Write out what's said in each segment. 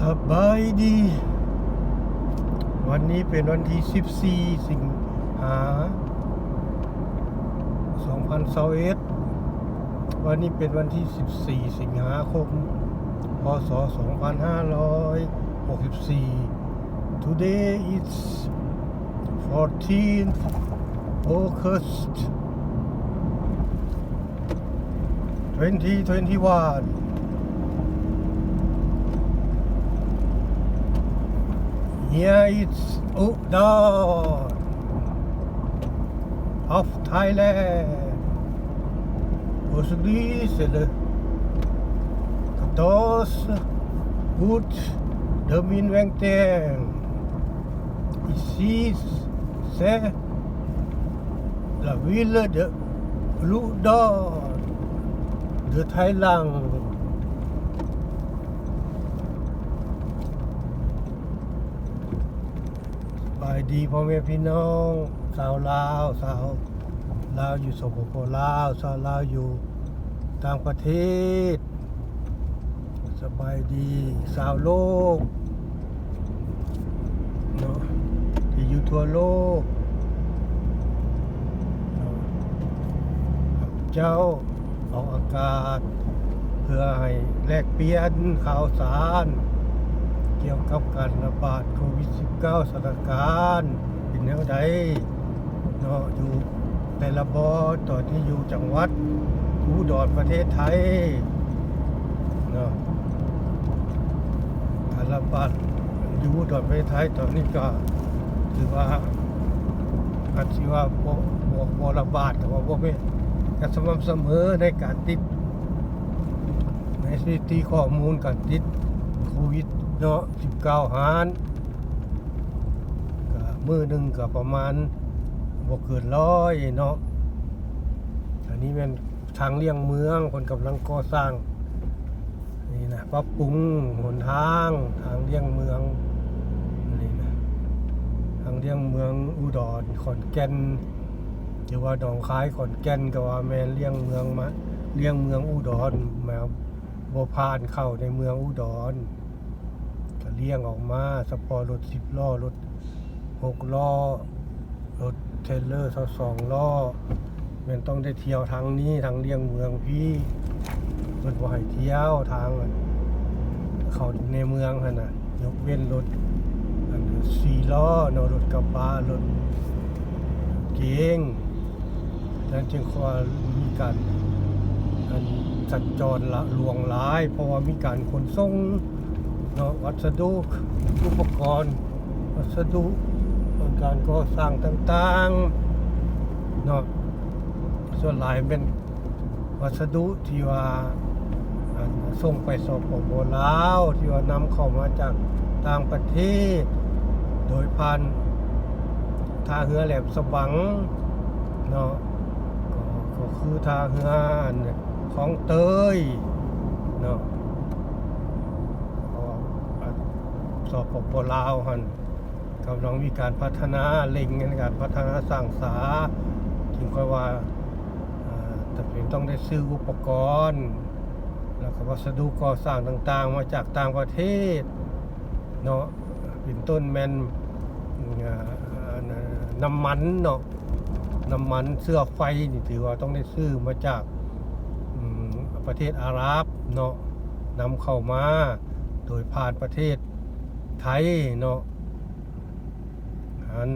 สบายดี วันนี้เป็นวันที่ 14 สิงหา2021วันนี้เป็นวันที่ 14 สิงหาคม พศ 2564 Today is 14th August 2021 near its oh, door of Thailand. Portuguese those good domin vengteng. It sees se la ville de Ludor de Thailand. บายดีพ่อแม่พี่น้องสาวลาวสาวลาวอยู่สปปลาวสาวลาวอยู่ต่างประเทศ สบายดีสาวโลกเนาะที่อยู่ทั่วโลกเจ้าออกอากาศ เพื่อให้แลกเปลี่ยนข่าวสาร เกี่ยวกับการระบาดโควิด -19 สถานการณ์เป็นแนวใดเนาะอยู่แต่ละบอตอนที่อยู่จังหวัดอุดรประเทศไทยเนาะการระบาดอยู่อุดรประเทศไทยตอนนี้ก็ถือว่าอาจสิว่าบ่บ่บ่ระบาดแต่ว่าบ่เป็นกสม่ำเสมอในการติดในสถิติข้อมูลการติดโควิด เนาะ19หารก็มือหนึ่งก็ประมาณบ่เกินร้อยเนาะอันนี้เป็นทางเลี่ยงเมืองคนกำลังก่อสร้างนี่นะปรับปรุงหนทางทางเลี่ยงเมืองนี่นะทางเลี่ยงเมืองอุดรขอนแก่นหรือว่าหนองคายขอนแก่นก็ว่าแม่เลี่ยงเมืองมาเลี่ยงเมืองอุดรแมวบ่ผ่านเข้าในเมืองอุดร เลี้ยงออกมาสปอร์รถสิบล้อรถหกล้อรถเทรลเลอร์สองล้อมันต้องได้เที่ยวทางนี้ทางเลี่ยงเมืองพี่รถบ่ให้เที่ยวทางเขาในเมืองนะยกเว้นรถอันสี่ล้อนรถกระบะรถเก๋งนั้นจึงขอมีการอันสัญจรละลวงหลาย เพราะว่ามีการขนส่ง เนาะวัสดุอุปกรณ์ วัสดุการก่อสร้างต่างๆเนาะส่วนหลายเป็นวัสดุที่ว่าส่งไปสปปลาวที่ว่านำเข้ามาจากต่างประเทศ โดยผ่านท่าเรือแหลมสบังเนาะก็ก็คือท่าเรืออันของเตยเนาะ สปปลาวหันกำลังมีการพัฒนาเล็งในการพัฒนาสร้างสาถึงค่อยว่าจะเป็นต้องได้ซื้ออุปกรณ์ แล้วก็วัสดุก่อสร้างต่างๆ มาจากต่างประเทศเนาะเป็นต้นแมนน้ำมันเนาะน้ำมันเสื้อไฟนี่ถือว่าต้องได้ซื้อมาจากประเทศอาหรับเนาะนำเข้ามาโดยผ่านประเทศ ไทยเนาะอัน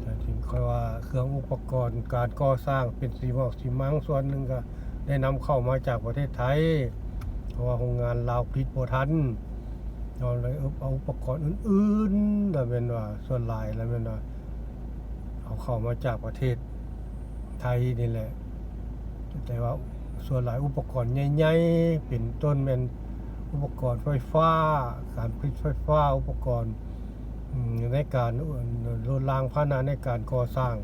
แต่ถึงค่อยว่าเครื่องอุปกรณ์การก่อสร้างเป็นสีหมอกสีมังส่วนหนึ่งก็ได้นำเข้ามาจากประเทศไทย เพราะว่าโรงงานลาวผลิตบ่ทันเราเลยเอาอุปกรณ์อื่นๆแล้วเป็นว่าส่วนหลายแล้วเป็นว่าเอาเข้ามาจากประเทศไทยนี่แหละ แต่ว่าส่วนหลายอุปกรณ์ใหญ่ๆเป็นต้นแมน อุปกรณ์ไฟฟ้า การผลิตไฟฟ้า อุปกรณ์ในการรถรางพาหนะในการก่อสร้าง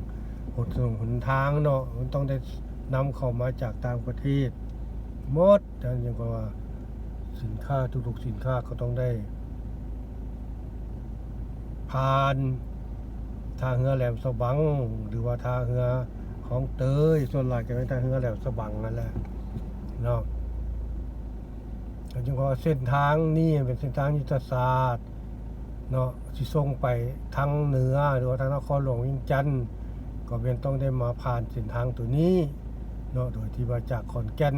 หนถนนหนทางเนาะมันต้องได้นำเข้ามาจากต่างประเทศหมดแต่ยังกว่าสินค้าทุกๆสินค้าก็ต้องได้ ผ่านทางเรือแหลมสบัง หรือว่าทางเรือของเตยส่วนหลายจะเป็นทางเรือแหลมสบังนั่นแหละ ก็จึงว่าเส้นทางนี่เป็นเส้นทางยุทธศาสตร์เนาะสิส่งไปทางเหนือหรือว่าทางนครหลวงวิงจันทน์ก็เป็นต้องได้มาผ่านเส้นทางตัวนี้เนาะโดยที่ว่าจากขอนแก่น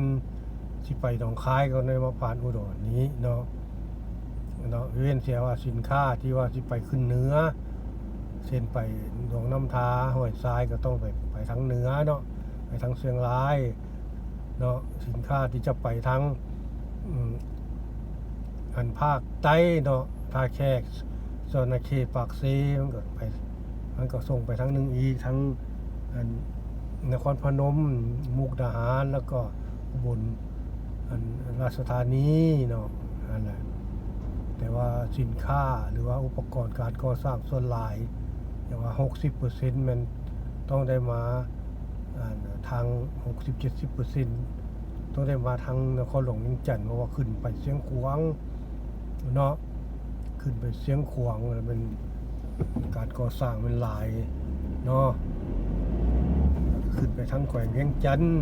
สิไปหนองคายก็ได้มาผ่านอุดรนี้เนาะเนาะเว้นเสียว่าสินค้าที่ว่าสิไปขึ้นเหนือเช่นไปหนองน้ำทาห้วยทรายก็ต้องไปไปทางเหนือเนาะไปทางเชียงรายเนาะสินค้าที่จะไปทาง อันภาคใต้เนาะท่าแขกโซนเขตปากเซมันก็ไปมันก็ส่งไปทางหนึ่งอีกทั้งอันนครพนมมุกดาหารแล้วก็อุบลอันราชธานีเนาะนั่นแหละแต่ว่าสินค้าหรือว่าอุปกรณ์การก่อสร้างส่วนหลายอย่างว่า 60%มันต้องได้มาอ่าทาง 60-70% ต้องได้มาทางนครหลวงเวียงจันทน์เพราะว่าขึ้นไปเสียงขวางเนาะขึ้นไปเสียงขวางแล้วมันการก่อสร้างมันหลายเนาะขึ้นไปทางแขวงเวียงจันทน์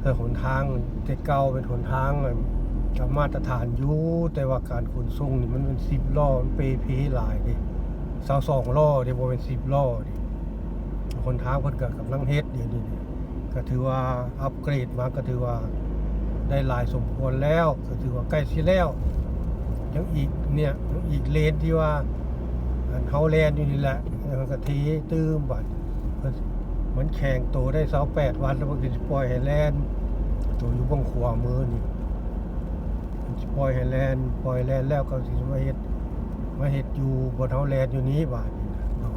แต่หนทางแต่เก่าเป็นหนทางอะกับมาตรฐานอยู่แต่ว่าการขนส่งนี่มันเป็นสิบล้อมันเปเพหลายดิสาวสองล้อเดี๋ยวเป็นสิบล้อดิคนท้างเพิ่นก็กำลังเฮ็ดเดี๋ยวนี้นี่ ก็ถือว่าอัปเกรดมาก็ถือว่าได้หลายสมควรแล้ว ก็ถือว่าใกล้สิแล้วยังอีกเนี่ยยังอีกเลนที่ว่าเฮาแลนอยู่นี่แหละแล้วมันก็ทีตื้มบัดเพิ่นมันแข่งโตได้28วันแล้วมันก็สิปล่อยให้แลนด์ตัวอยู่บังขวามือนี่มันสิปล่อยให้แลนด์ปล่อยแลนด์แล้วก็สิมาเฮ็ดมาเฮ็ดอยู่บนเฮาแลนด์อยู่นี้บาดนี้นะเนาะ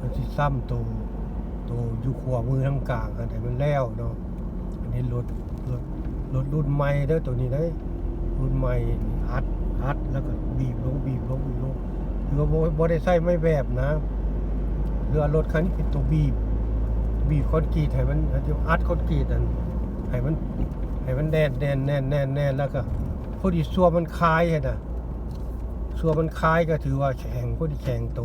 มันสิซ้ำตัว ตัวอยู่ขวามือทางกลางอันให้มันแล้วเนาะอันนี้รถรถรถรุ่นใหม่เด้อตัวนี้เด้รุ่นใหม่อัดอัดแล้วก็บีบลงบีบลงบีบลงคือว่าบ่บ่ได้ใส่ไม้แบบนะเรือรถคันนี้เป็นตัวบีบ บีบคอนกรีตให้มันให้มันอัดคอนกรีตอันให้มันให้มันแน่นแน่นแน่นแน่นแน่นแล้วก็พอดีซัวมันคลายเห็นน่ะซัวมันคลายก็ถือว่าแข็งพอดีแข็งโต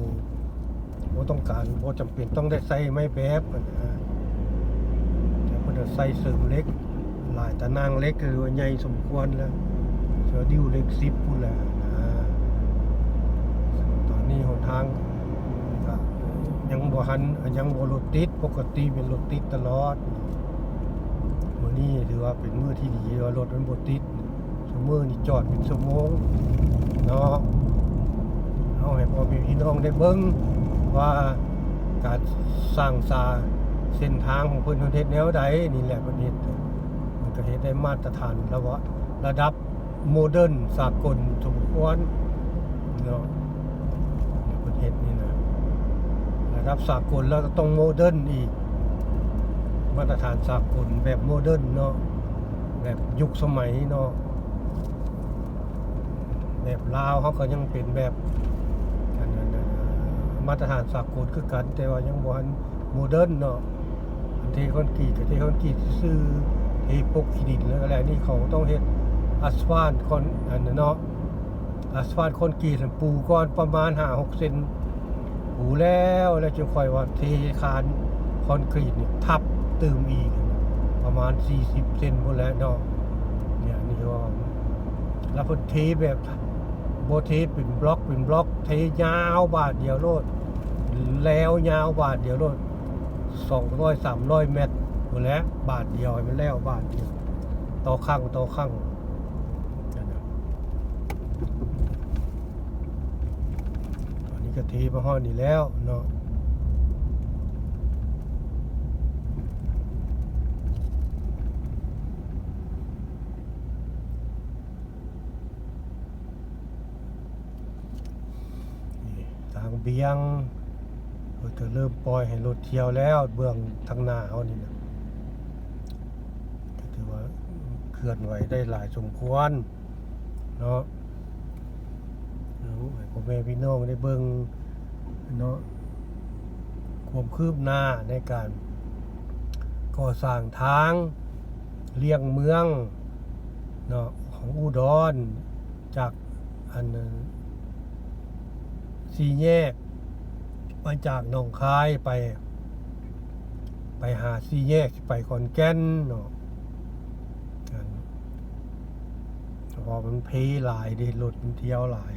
บ่ต้องการบ่จำเป็นต้องได้ใส่ไม้แบบอะนะแต่เพิ่นใส่เสริมเล็ก หลายตะนางเล็กก็ถือว่าใหญ่สมควรแล้วเสือดิ้วเล็ก10พุ่นแหละตอนนี้หนทางยังบ่หันยังบ่รถติดปกติเป็นรถติดตลอดมื้อนี้ถือว่าเป็นมื้อที่ดีว่ารถมันบ่ติดชั่วโมงนี่จอดเป็นชั่วโมงเนาะเอาให้พ่อพี่น้องได้เบิ่ง ว่าการสร้างสาเส้นทางของเพิ่นเพิ่นเฮ็ดแนวใดนี่แหละเพิ่นเฮ็ดมันก็เฮ็ดได้มาตรฐานระวะระดับโมเดิร์นสากลสมควรเนาะเนี่ยเพิ่นเฮ็ดนี่นะระดับสากลแล้วก็ต้องโมเดิร์นอีก มาตรฐานสากลแบบโมเดิร์นเนาะแบบยุคสมัยเนาะแบบลาวเขาก็ยังเป็นแบบ มาตรฐานสากลคือกันแต่ว่ายังบ่ทันโมเดิร์นเนาะอันเทคอนกรีตกับเทคอนกรีตซื่อเทปกขีดินแล้วอะไรนี่เขาต้องเฮ็ดอัสฟาลต์คอนอันเนาะอัสฟาลต์คอนกรีตปูก้อนประมาณ5-6เซนปูแล้วแล้วจึงค่อยว่าเทคานคอนกรีตนี่ทับเติมอีกประมาณ 40เซนหมดแล้วเนาะเนี่ยนี่ก็แล้วพอเทแบบ โบเทเป็นบล็อกเป็นบล็อกเทยาวบาทเดียวโลด แล้วยาวบาทเดียวโลดสองร้อยสามร้อยเมตรหมดแล้วบาทเดียวให้มันแล้วบาทเดียวต่อข้างต่อข้างอันน่ะตอนนี้ก็เทมาห้อนี่แล้วเนาะ นี่ทาง เบียงเพิ่นก็เริ่มปล่อยให้รถเที่ยวแล้ว เบื้องทางหน้าเฮานี่นะถือว่าเคลื่อนไหวได้หลายสมควรเนาะห้พ่อแม่พี่น้องได้เบิ่งเนาะความคืบหน้าในการก่อสร้างทางเลี่ยงเมืองเนาะของอุดรจากอันนั้น สี่แยก มาจากหนองคายไป ไปหาสี่แยกไปขอนแก่นเนาะเพอมันเพหลายเดิรถมันเที่ยวหลาย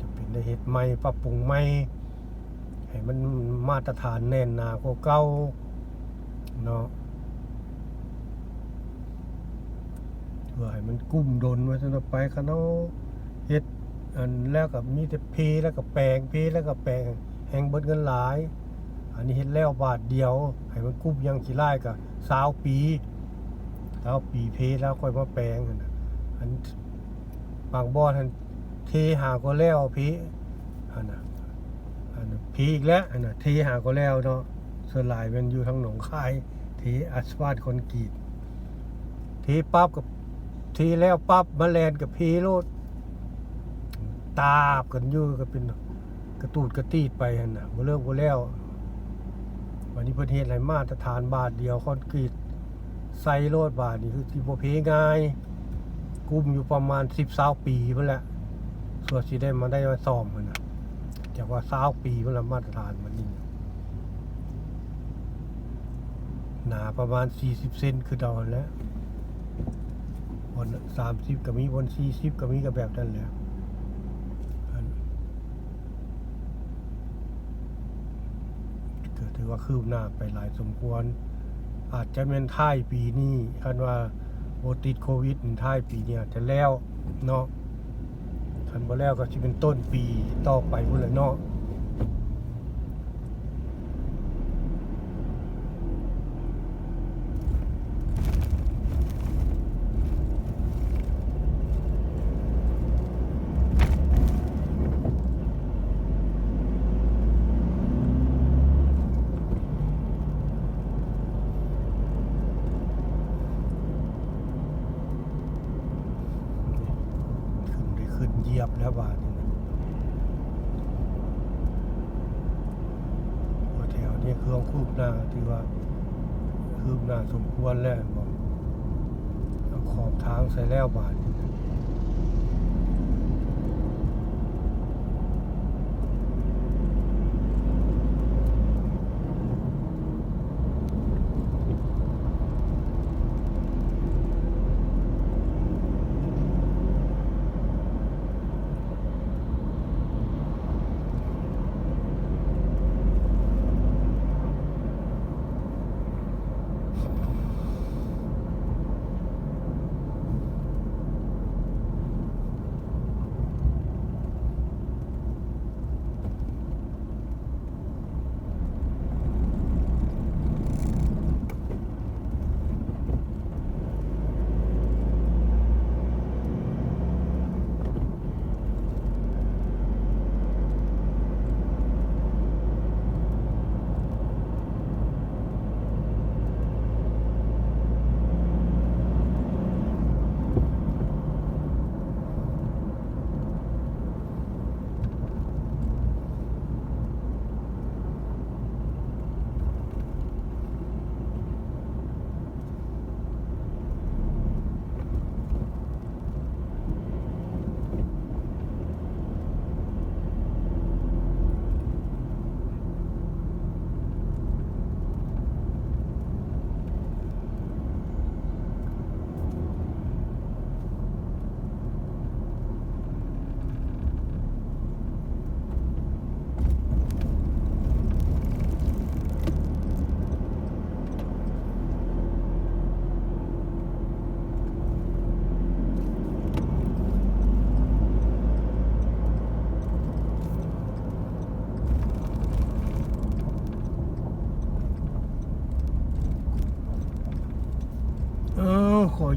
จะเป็นได้เฮ็ดใหม่ปรับปรุงใหม่ให้มันมาตรฐานแน่นหนากว่าเก่าเนาะเพื่อให้มันกุ้มดนไว้จนไปคันาเฮ็ด อันแล้วก็มีแต่เพแล้วก็แปลงเพแล้วก็แปลงแหงเบิดเงินหลาย อันนี้เฮ็ดแล้วบาทเดียว ให้มันกุ้มยังขี้ไล่ก็20ปีแล้วปีเพแล้วค่อยมาแปลงนั่นน่ะอันบางบ่อท่านเทหาก็แล้วพีอันน่ะอันพีอีกแล้วอันน่ะเทหาก็แล้วเนาะส่วนหลายมันอยู่ทางหนองคายเทอัสฟาลต์คนกรีตเทปั๊บกับเทแล้วปั๊บมาแลนกับพีโลด ตาบกันอยู่ก็เป็นกระตูดกระตีดไปหั่นน่ะบ่เลิกบ่แล้ววันนี้เพิ่นเฮ็ดให้มาตรฐานบาทเดียวคอนกรีตใส่โลดบาทนี่คือสิบ่เพง่ายกุ้มอยู่ประมาณ10 20ปีพุ่นแหละส่วนสิได้มาได้มาซ่อมมันน่ะจากว่า20ปีพุ่นละมาตรฐานมันนี่หนาประมาณ 40 เซนคือดอนแล้วบน30ก็มีบน40ก็มีก็แบบนั้นแหละอัน ก็ ถือว่าคืบหน้าไปหลายสมควร อาจจะเป็นท้ายปีนี้คันว่าโบติดโควิดในท้ายปีเนี้อาจจะแล้วเนาะคันบ่แล้วก็จะเป็นต้นปีต่อไปพุ่นละเนาะขึ้นได้ขึ้นเหยียบแล้วบาดนี้นะว่าแถวนี้เครื่องคืบหน้าที่ว่าคืบหน้าสมค วนแล้วบอกขอบทางใส่แล้วบาท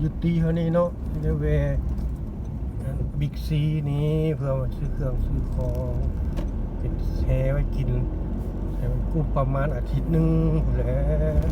ยุติเท่านี้เนาะเดี๋ยวแวบิ๊กซีนี้เพื่อมาซื้อเครื่องซื้อของเป็นแช่ไว้กินให้มันกู้ประมาณอาทิตย์หนึงกูแล้ว